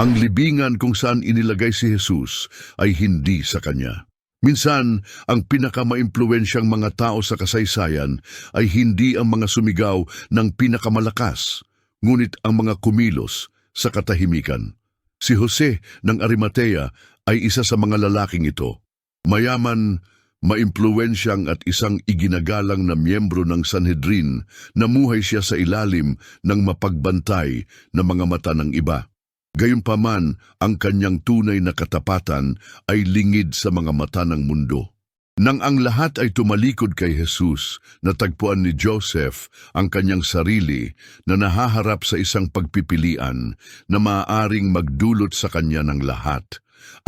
Ang libingan kung saan inilagay si Jesus ay hindi sa kanya. Minsan, ang pinakamaimpluwensyang mga tao sa kasaysayan ay hindi ang mga sumigaw ng pinakamalakas, ngunit ang mga kumilos sa katahimikan. Si Jose ng Arimatea ay isa sa mga lalaking ito. Mayaman, maimpluwensyang at isang iginagalang na miyembro ng Sanhedrin, namuhay siya sa ilalim ng mapagbantay na mga mata ng iba. Gayunpaman, ang kanyang tunay na katapatan ay lingid sa mga mata ng mundo. Nang ang lahat ay tumalikod kay Jesus, natagpuan ni Joseph ang kanyang sarili na nahaharap sa isang pagpipilian na maaaring magdulot sa kanya ng lahat.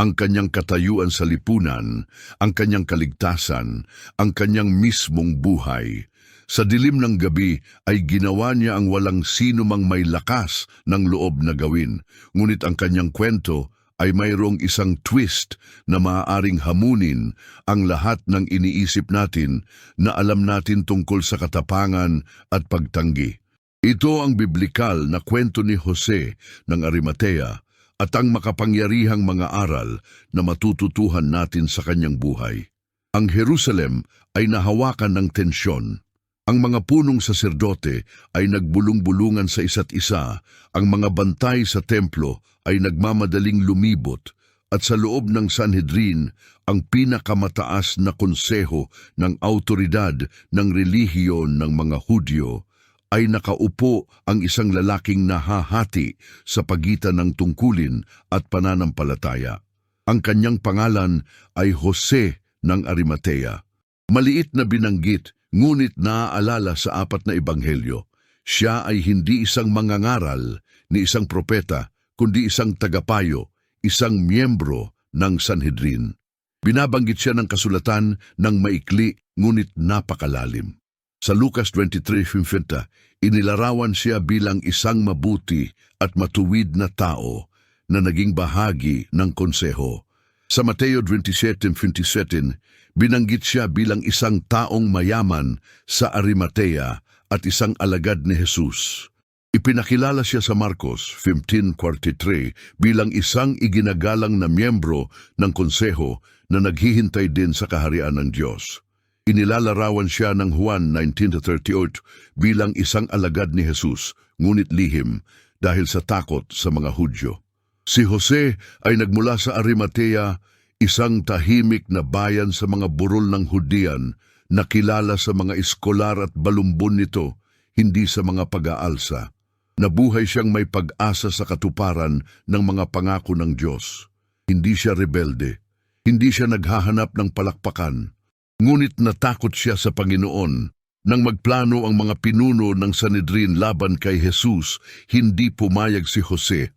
Ang kanyang katayuan sa lipunan, ang kanyang kaligtasan, ang kanyang mismong buhay. Sa dilim ng gabi ay ginawa niya ang walang sino mang may lakas ng loob na gawin, ngunit ang kanyang kwento ay mayroong isang twist na maaaring hamunin ang lahat ng iniisip natin na alam natin tungkol sa katapangan at pagtanggi. Ito ang biblikal na kwento ni Jose ng Arimatea at ang makapangyarihang mga aral na matututuhan natin sa kanyang buhay. Ang Jerusalem ay nahawakan ng tensyon. Ang mga punong saserdote ay nagbulong-bulungan sa isa't isa, ang mga bantay sa templo ay nagmamadaling lumibot, at sa loob ng Sanhedrin, ang pinakamataas na konseho ng autoridad ng relihiyon ng mga Hudyo, ay nakaupo ang isang lalaking nahahati sa pagitan ng tungkulin at pananampalataya. Ang kanyang pangalan ay Jose ng Arimatea. Maliit na binanggit, ngunit naaalala sa apat na ebanghelyo. Siya ay hindi isang mangangaral ni isang propeta, kundi isang tagapayo, isang miyembro ng Sanhedrin. Binabanggit siya ng kasulatan ng maikli ngunit napakalalim. Sa Lucas 23.50, inilarawan siya bilang isang mabuti at matuwid na tao na naging bahagi ng konseho. Sa Mateo 27.27, binanggit siya bilang isang taong mayaman sa Arimatea at isang alagad ni Jesus. Ipinakilala siya sa Marcos 15.43 bilang isang iginagalang na miyembro ng konseho na naghihintay din sa kaharian ng Diyos. Inilalarawan siya ng Juan 19.38 bilang isang alagad ni Jesus, ngunit lihim dahil sa takot sa mga Hudyo. Si Jose ay nagmula sa Arimatea, isang tahimik na bayan sa mga burol ng Hudian na kilala sa mga eskolar at balumbon nito, hindi sa mga pag-aalsa. Nabuhay siyang may pag-asa sa katuparan ng mga pangako ng Diyos. Hindi siya rebelde. Hindi siya naghahanap ng palakpakan. Ngunit natakot siya sa Panginoon. Nang magplano ang mga pinuno ng Sanedrin laban kay Jesus, hindi pumayag si Jose.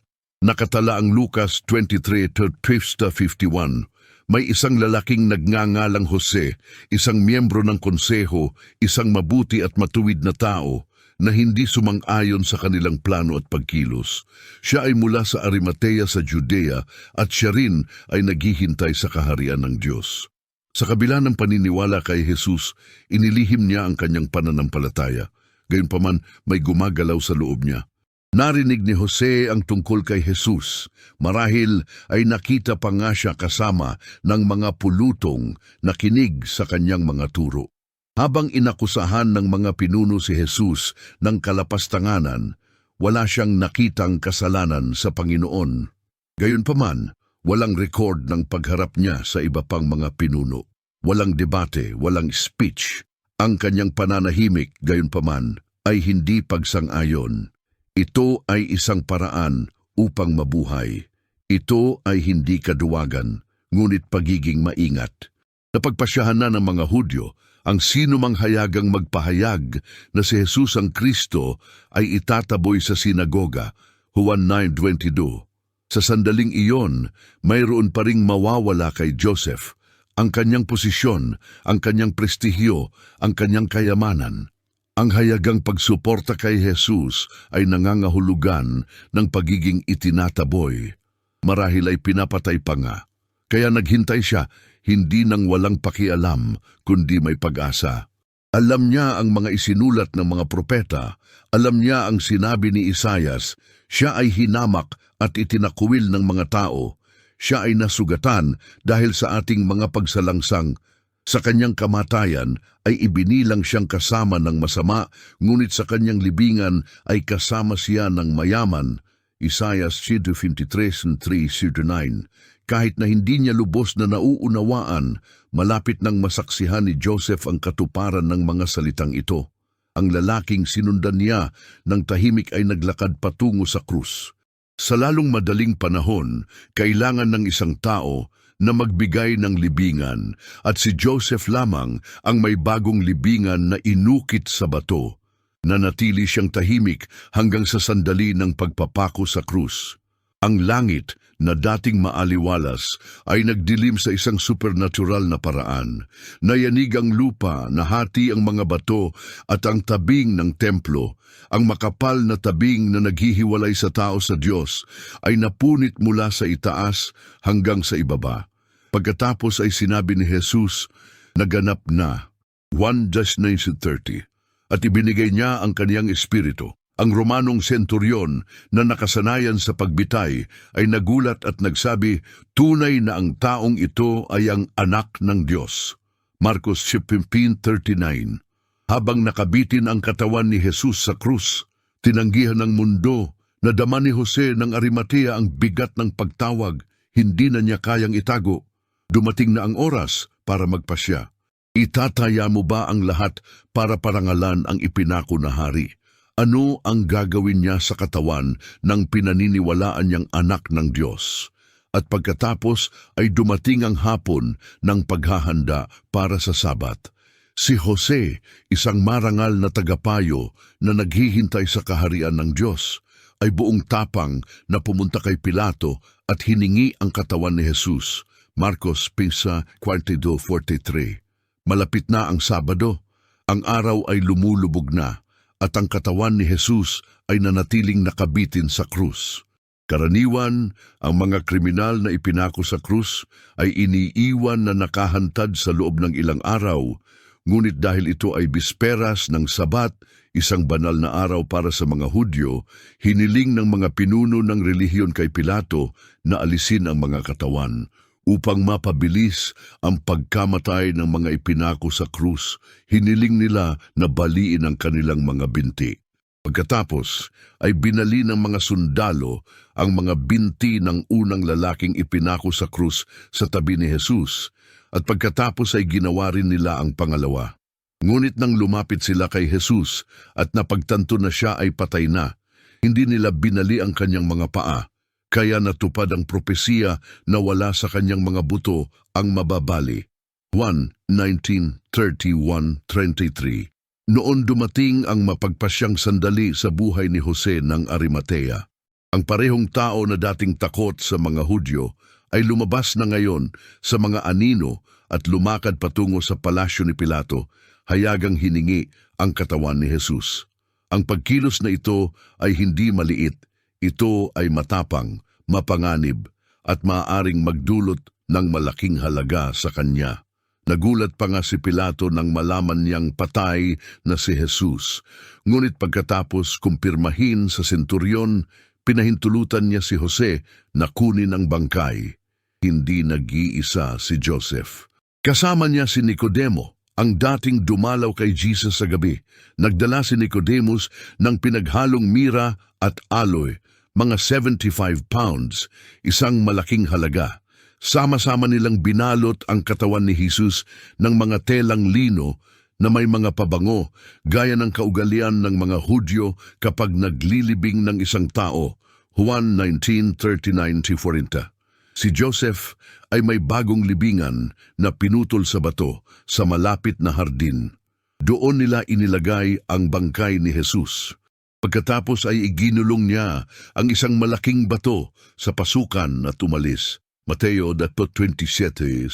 Nakatala ang Lucas 23.51. May isang lalaking nagngangalang Jose, isang miyembro ng konseho, isang mabuti at matuwid na tao, na hindi sumang-ayon sa kanilang plano at pagkilos. Siya ay mula sa Arimatea sa Judea at siya rin ay naghihintay sa kaharian ng Diyos. Sa kabila ng paniniwala kay Jesus, inilihim niya ang kanyang pananampalataya. Gayunpaman, may gumagalaw sa loob niya. Narinig ni Jose ang tungkol kay Jesus. Marahil ay nakita pa nga siya kasama ng mga pulutong na kinig sa kanyang mga turo. Habang inakusahan ng mga pinuno si Jesus ng kalapastanganan, wala siyang nakitang kasalanan sa Panginoon. Gayunpaman, walang record ng pagharap niya sa iba pang mga pinuno. Walang debate, walang speech. Ang kanyang pananahimik, gayunpaman, ay hindi pagsang-ayon. Ito ay isang paraan upang mabuhay. Ito ay hindi kaduwagan, ngunit pagiging maingat. Napagpasyahan na ng mga Hudyo ang sino mang hayagang magpahayag na si Jesus ang Kristo ay itataboy sa sinagoga, Juan 9.22. Sa sandaling iyon, mayroon pa ring mawawala kay Joseph, ang kanyang posisyon, ang kanyang prestihyo, ang kanyang kayamanan. Ang hayagang pagsuporta kay Jesus ay nangangahulugan ng pagiging itinataboy. Marahil ay pinapatay pa nga. Kaya naghintay siya, hindi nang walang pakialam, kundi may pag-asa. Alam niya ang mga isinulat ng mga propeta, alam niya ang sinabi ni Isayas, siya ay hinamak at itinakwil ng mga tao, siya ay nasugatan dahil sa ating mga pagsalangsang. Sa kanyang kamatayan ay ibinilang siyang kasama ng masama, ngunit sa kanyang libingan ay kasama siya ng mayaman. Isaiah 53 3-9 Kahit na hindi niya lubos na nauunawaan, malapit nang masaksihan ni Joseph ang katuparan ng mga salitang ito. Ang lalaking sinundan niya ng tahimik ay naglakad patungo sa krus. Sa lalong madaling panahon, kailangan ng isang tao na magbigay ng libingan at si Joseph lamang ang may bagong libingan na inukit sa bato. Nanatili siyang tahimik hanggang sa sandali ng pagpapako sa krus. Ang langit na dating maaliwalas ay nagdilim sa isang supernatural na paraan. Nayanig ang lupa, nahati ang mga bato at ang tabing ng templo. Ang makapal na tabing na naghihiwalay sa tao sa Diyos ay napunit mula sa itaas hanggang sa ibaba. Pagkatapos ay sinabi ni Jesus, naganap na. 1.9.30 At ibinigay niya ang kaniyang espiritu. Ang Romanong senturyon na nakasanayan sa pagbitay ay nagulat at nagsabi, tunay na ang taong ito ay ang anak ng Diyos. Marcos 15.39 Habang nakabitin ang katawan ni Jesus sa krus, tinanggihan ng mundo na dama ni Jose ng Arimatea ang bigat ng pagtawag, hindi na niya kayang itago. Dumating na ang oras para magpasya. Itataya mo ba ang lahat para parangalan ang ipinako na hari? Ano ang gagawin niya sa katawan ng pinaniniwalaan niyang anak ng Diyos? At pagkatapos ay dumating ang hapon ng paghahanda para sa Sabat. Si Jose, isang marangal na tagapayo na naghihintay sa kaharian ng Diyos, ay buong tapang na pumunta kay Pilato at hiningi ang katawan ni Jesus. Marcos Pisa 42.43 Malapit na ang Sabado. Ang araw ay lumulubog na at ang katawan ni Jesus ay nanatiling nakabitin sa krus. Karaniwan, ang mga kriminal na ipinako sa krus ay iniiwan na nakahantad sa loob ng ilang araw, ngunit dahil ito ay bisperas ng sabat, isang banal na araw para sa mga Hudyo, hiniling ng mga pinuno ng relihiyon kay Pilato na alisin ang mga katawan upang mapabilis ang pagkamatay ng mga ipinako sa krus, hiniling nila na baliin ang kanilang mga binti. Pagkatapos ay binali ng mga sundalo ang mga binti ng unang lalaking ipinako sa krus sa tabi ni Jesus at pagkatapos ay ginawa rin nila ang pangalawa. Ngunit nang lumapit sila kay Jesus at napagtanto na siya ay patay na, hindi nila binali ang kanyang mga paa, kaya natupad ang propesiya na wala sa kanyang mga buto ang mababali. 1 1931-23 Noon dumating ang mapagpasyang sandali sa buhay ni Jose ng Arimatea. Ang parehong tao na dating takot sa mga Hudyo ay lumabas na ngayon sa mga anino at lumakad patungo sa palasyo ni Pilato, hayagang hiningi ang katawan ni Jesus. Ang pagkilos na ito ay hindi maliit, ito ay matapang, mapanganib, at maaaring magdulot ng malaking halaga sa kanya. Nagulat pa nga si Pilato nang malaman niyang patay na si Jesus. Ngunit pagkatapos kumpirmahin sa senturyon, pinahintulutan niya si Jose na kunin ang bangkay. Hindi nag-iisa si Joseph. Kasama niya si Nicodemo, ang dating dumalaw kay Jesus sa gabi. Nagdala si Nicodemus ng pinaghalong mira at aloy, mga 75 pounds, isang malaking halaga. Sama-sama nilang binalot ang katawan ni Jesus ng mga telang lino na may mga pabango gaya ng kaugalian ng mga Hudyo kapag naglilibing ng isang tao. Juan 19:39-40. Si Joseph ay may bagong libingan na pinutol sa bato sa malapit na hardin. Doon nila inilagay ang bangkay ni Jesus. Pagkatapos ay iginulong niya ang isang malaking bato sa pasukan at umalis. Mateo 27.60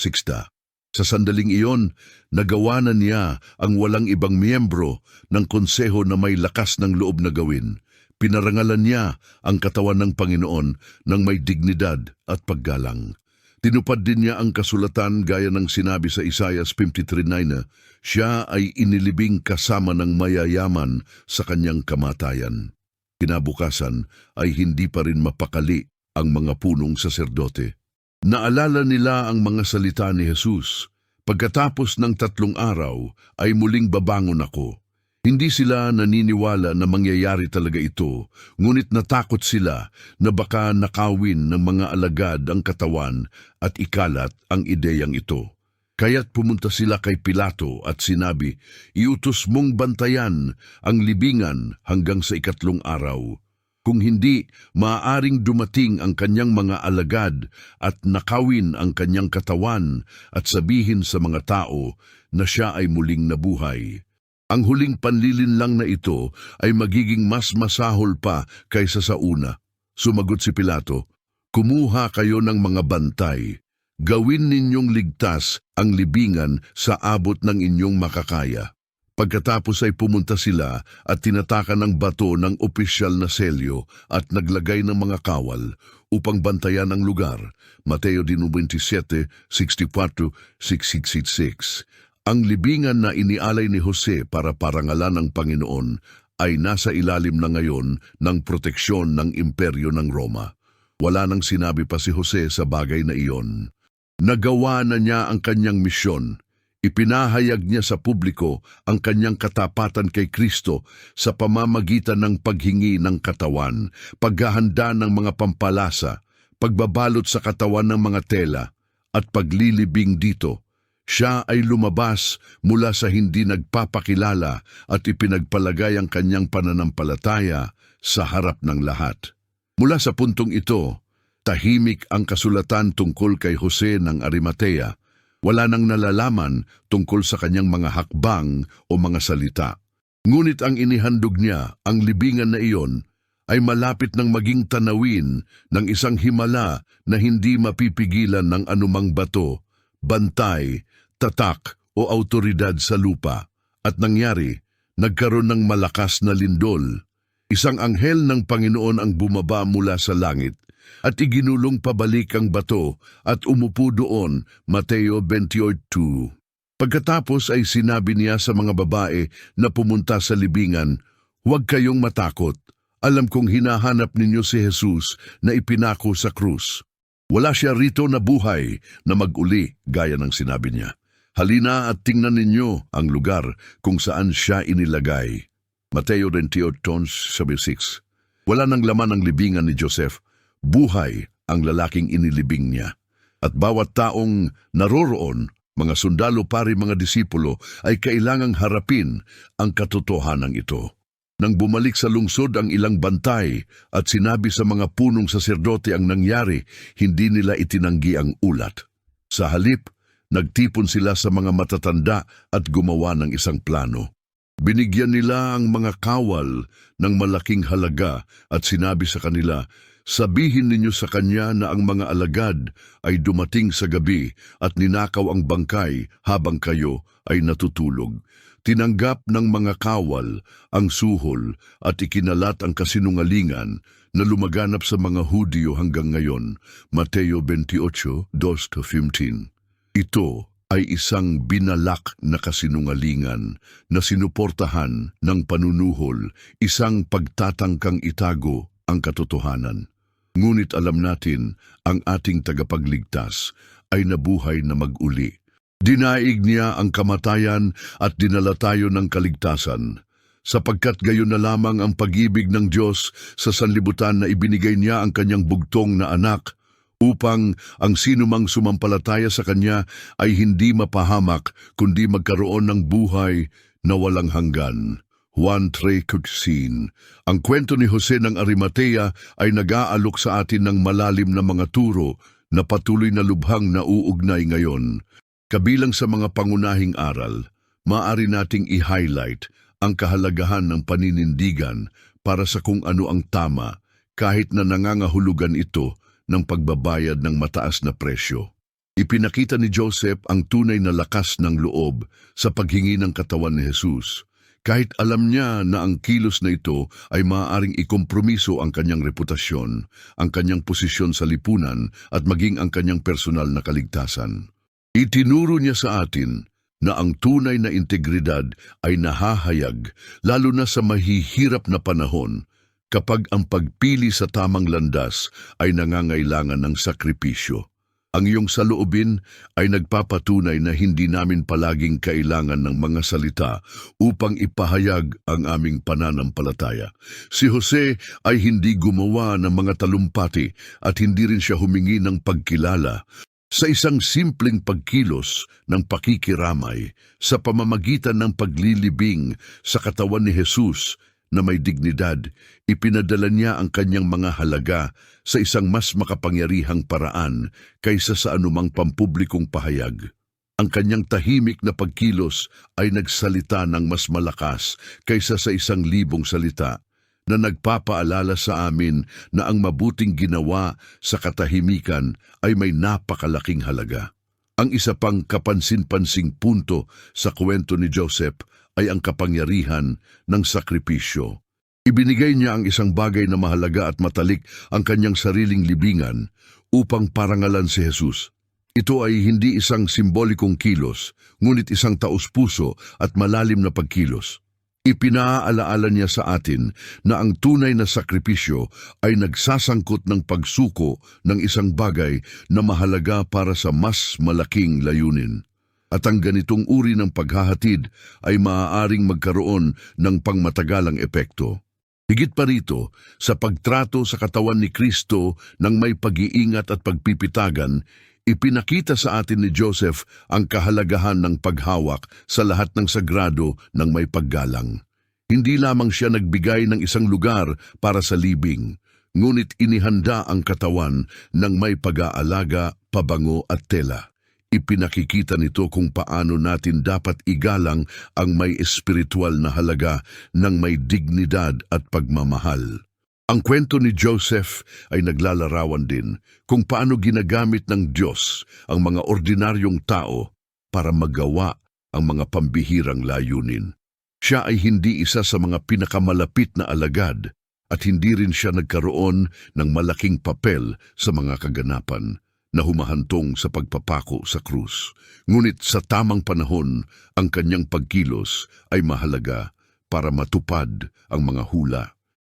Sa sandaling iyon, nagawa na niya ang walang ibang miyembro ng konseho na may lakas ng loob na gawin. Pinarangalan niya ang katawan ng Panginoon ng may dignidad at paggalang. Tinupad din niya ang kasulatan gaya ng sinabi sa Isaiah 53.9 na siya ay inilibing kasama ng mayayaman sa kanyang kamatayan. Kinabukasan ay hindi pa rin mapakali ang mga punong saserdote. Naalala nila ang mga salita ni Jesus. Pagkatapos ng tatlong araw ay muling babangon ako. Hindi sila naniniwala na mangyayari talaga ito, ngunit natakot sila na baka nakawin ng mga alagad ang katawan at ikalat ang ideyang ito. Kaya't pumunta sila kay Pilato at sinabi, Iutos mong bantayan ang libingan hanggang sa ikatlong araw. Kung hindi, maaaring dumating ang kanyang mga alagad at nakawin ang kanyang katawan at sabihin sa mga tao na siya ay muling nabuhay. Ang huling panlilin lang na ito ay magiging mas masahol pa kaysa sa una. Sumagot si Pilato, Kumuha kayo ng mga bantay. Gawin ninyong ligtas ang libingan sa abot ng inyong makakaya. Pagkatapos ay pumunta sila at tinatakan ng bato ng opisyal na selyo at naglagay ng mga kawal upang bantayan ang lugar. Mateo 27, 64, 666. Ang libingan na inialay ni Jose para parangalan ng Panginoon ay nasa ilalim na ngayon ng proteksyon ng imperyo ng Roma. Wala nang sinabi pa si Jose sa bagay na iyon. Nagawa na niya ang kanyang misyon. Ipinahayag niya sa publiko ang kanyang katapatan kay Kristo sa pamamagitan ng paghingi ng katawan, paghahanda ng mga pampalasa, pagbabalot sa katawan ng mga tela, at paglilibing dito. Siya ay lumabas mula sa hindi nagpapakilala at ipinagpalagay ang kanyang pananampalataya sa harap ng lahat. Mula sa puntong ito, tahimik ang kasulatan tungkol kay Jose ng Arimatea. Wala nang nalalaman tungkol sa kanyang mga hakbang o mga salita. Ngunit ang inihandog niya, ang libingan na iyon, ay malapit ng maging tanawin ng isang himala na hindi mapipigilan ng anumang bato, bantay, tatak o autoridad sa lupa. At nangyari, nagkaroon ng malakas na lindol. Isang anghel ng Panginoon ang bumaba mula sa langit at iginulong pabalik ang bato at umupo doon, Mateo 28.2. Pagkatapos ay sinabi niya sa mga babae na pumunta sa libingan, Huwag kayong matakot. Alam kong hinahanap ninyo si Jesus na ipinako sa krus. Wala siya rito na buhay na mag-uli gaya ng sinabi niya. Halina at tingnan ninyo ang lugar kung saan siya inilagay. Mateo 28.76 Wala nang laman ang libingan ni Joseph. Buhay ang lalaking inilibing niya. At bawat taong naroroon, mga sundalo pari mga disipulo, ay kailangang harapin ang katotohanan ito. Nang bumalik sa lungsod ang ilang bantay at sinabi sa mga punong saserdote ang nangyari, hindi nila itinanggi ang ulat. Sa halip, nagtipon sila sa mga matatanda at gumawa ng isang plano. Binigyan nila ang mga kawal ng malaking halaga at sinabi sa kanila, Sabihin ninyo sa kanya na ang mga alagad ay dumating sa gabi at ninakaw ang bangkay habang kayo ay natutulog. Tinanggap ng mga kawal ang suhol at ikinalat ang kasinungalingan na lumaganap sa mga Hudyo hanggang ngayon. Mateo 28, 2-15 Ito ay isang binalak na kasinungalingan na sinuportahan ng panunuhol, isang pagtatangkang itago ang katotohanan. Ngunit alam natin, ang ating tagapagligtas ay nabuhay na mag-uli. Dinaig niya ang kamatayan at dinala tayo ng kaligtasan. Sapagkat gayon na lamang ang pag-ibig ng Diyos sa sanlibutan na ibinigay niya ang kanyang bugtong na anak upang ang sinumang sumampalataya sa kanya ay hindi mapahamak kundi magkaroon ng buhay na walang hanggan. Juan 3.16 Ang kwento ni Jose ng Arimatea ay nag-aalok sa atin ng malalim na mga turo na patuloy na lubhang nauugnay ngayon. Kabilang sa mga pangunahing aral, maaari nating i-highlight ang kahalagahan ng paninindigan para sa kung ano ang tama kahit na nangangahulugan ito ng pagbabayad ng mataas na presyo. Ipinakita ni Joseph ang tunay na lakas ng loob sa paghingi ng katawan ni Jesus. Kahit alam niya na ang kilos na ito ay maaaring ikompromiso ang kanyang reputasyon, ang kanyang posisyon sa lipunan at maging ang kanyang personal na kaligtasan. Itinuro niya sa atin na ang tunay na integridad ay nahahayag lalo na sa mahihirap na panahon kapag ang pagpili sa tamang landas ay nangangailangan ng sakripisyo. Ang iyong saloobin ay nagpapatunay na hindi namin palaging kailangan ng mga salita upang ipahayag ang aming pananampalataya. Si Jose ay hindi gumawa ng mga talumpati at hindi rin siya humingi ng pagkilala sa isang simpleng pagkilos ng pakikiramay sa pamamagitan ng paglilibing sa katawan ni Jesus na may dignidad, ipinadala niya ang kanyang mga halaga sa isang mas makapangyarihang paraan kaysa sa anumang pampublikong pahayag. Ang kanyang tahimik na pagkilos ay nagsalita ng mas malakas kaysa sa isang libong salita na nagpapaalala sa amin na ang mabuting ginawa sa katahimikan ay may napakalaking halaga. Ang isa pang kapansin-pansing punto sa kwento ni Joseph ay ang kapangyarihan ng sakripisyo. Ibinigay niya ang isang bagay na mahalaga at matalik ang kanyang sariling libingan upang parangalan si Jesus. Ito ay hindi isang simbolikong kilos, ngunit isang taos-puso at malalim na pagkilos. Ipinaaalaala niya sa atin na ang tunay na sakripisyo ay nagsasangkot ng pagsuko ng isang bagay na mahalaga para sa mas malaking layunin. At ang ganitong uri ng paghahatid ay maaaring magkaroon ng pangmatagalang epekto. Higit pa rito, sa pagtrato sa katawan ni Kristo ng may pag-iingat at pagpipitagan, ipinakita sa atin ni Joseph ang kahalagahan ng paghawak sa lahat ng sagrado ng may paggalang. Hindi lamang siya nagbigay ng isang lugar para sa libing, ngunit inihanda ang katawan ng may pag-aalaga, pabango at tela. Ipinakikita nito kung paano natin dapat igalang ang may espiritual na halaga ng may dignidad at pagmamahal. Ang kwento ni Joseph ay naglalarawan din kung paano ginagamit ng Diyos ang mga ordinaryong tao para magawa ang mga pambihirang layunin. Siya ay hindi isa sa mga pinakamalapit na alagad at hindi rin siya nagkaroon ng malaking papel sa mga kaganapan na humahantong sa pagpapako sa krus. Ngunit sa tamang panahon, ang kanyang pagkilos ay mahalaga para matupad ang mga hula.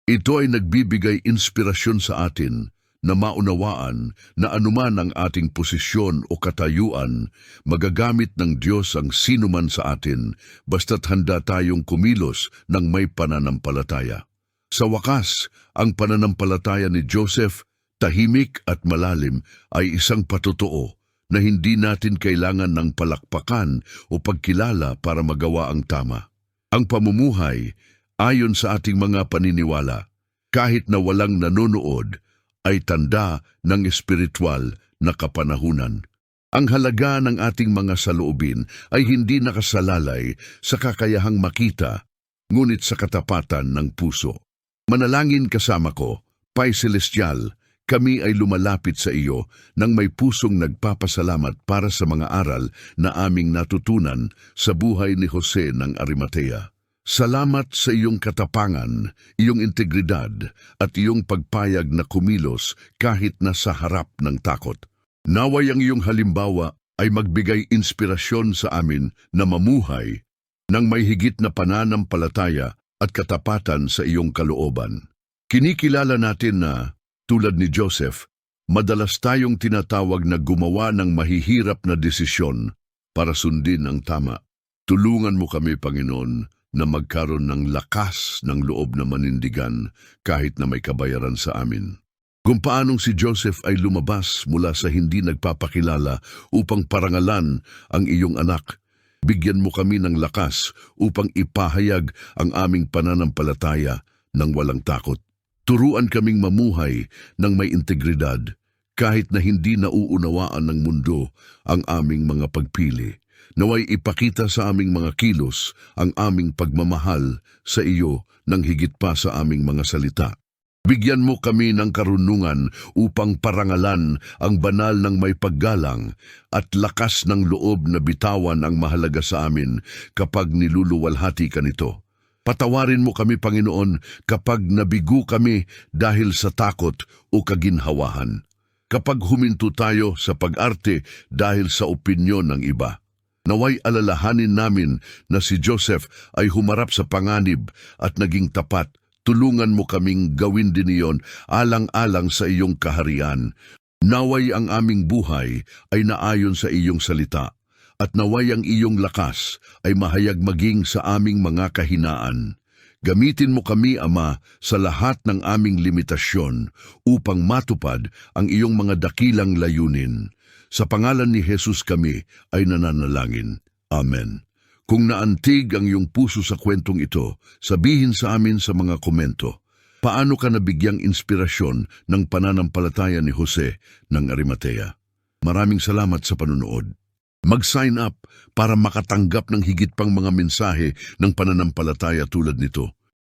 Ito ay nagbibigay inspirasyon sa atin na maunawaan na anuman ang ating posisyon o katayuan, magagamit ng Diyos ang sinuman sa atin basta't handa tayong kumilos ng may pananampalataya. Sa wakas, ang pananampalataya ni Joseph, tahimik at malalim, ay isang patotoo na hindi natin kailangan ng palakpakan o pagkilala para magawa ang tama. Ang pamumuhay, ayon sa ating mga paniniwala, kahit na walang nanonood, ay tanda ng espiritual na kapanahunan. Ang halaga ng ating mga saloobin ay hindi nakasalalay sa kakayahang makita, ngunit sa katapatan ng puso. Manalangin kasama ko, Pai Celestial, kami ay lumalapit sa iyo nang may pusong nagpapasalamat para sa mga aral na aming natutunan sa buhay ni Jose ng Arimatea. Salamat sa iyong katapangan, iyong integridad at iyong pagpayag na kumilos kahit nasa harap ng takot. Naway ang iyong halimbawa ay magbigay inspirasyon sa amin na mamuhay ng may higit na pananampalataya at katapatan sa iyong kalooban. Kinikilala natin na, tulad ni Joseph, madalas tayong tinatawag na gumawa ng mahihirap na desisyon para sundin ang tama. Tulungan mo kami, Panginoon, na magkaroon ng lakas ng loob na manindigan kahit na may kabayaran sa amin. Kung paanong si Joseph ay lumabas mula sa hindi nagpapakilala upang parangalan ang iyong anak, bigyan mo kami ng lakas upang ipahayag ang aming pananampalataya ng walang takot. Turuan kaming mamuhay ng may integridad kahit na hindi nauunawaan ng mundo ang aming mga pagpili. Naway ipakita sa aming mga kilos ang aming pagmamahal sa iyo ng higit pa sa aming mga salita. Bigyan mo kami ng karunungan upang parangalan ang banal ng may paggalang at lakas ng loob na bitawan ang mahalaga sa amin kapag niluluwalhati ka nito. Patawarin mo kami, Panginoon, kapag nabigo kami dahil sa takot o kaginhawahan. Kapag huminto tayo sa pag-arte dahil sa opinyon ng iba. Naway alalahanin namin na si Joseph ay humarap sa panganib at naging tapat tulungan mo kaming gawin din iyon alang-alang sa iyong kaharian. Naway ang aming buhay ay naayon sa iyong salita, at naway ang iyong lakas ay mahayag maging sa aming mga kahinaan. Gamitin mo kami, Ama, sa lahat ng aming limitasyon upang matupad ang iyong mga dakilang layunin. Sa pangalan ni Jesus kami ay nananalangin. Amen. Kung naantig ang iyong puso sa kwentong ito, sabihin sa amin sa mga komento. Paano ka nabigyang inspirasyon ng pananampalataya ni Jose ng Arimatea? Maraming salamat sa panunood. Mag-sign up para makatanggap ng higit pang mga mensahe ng pananampalataya tulad nito.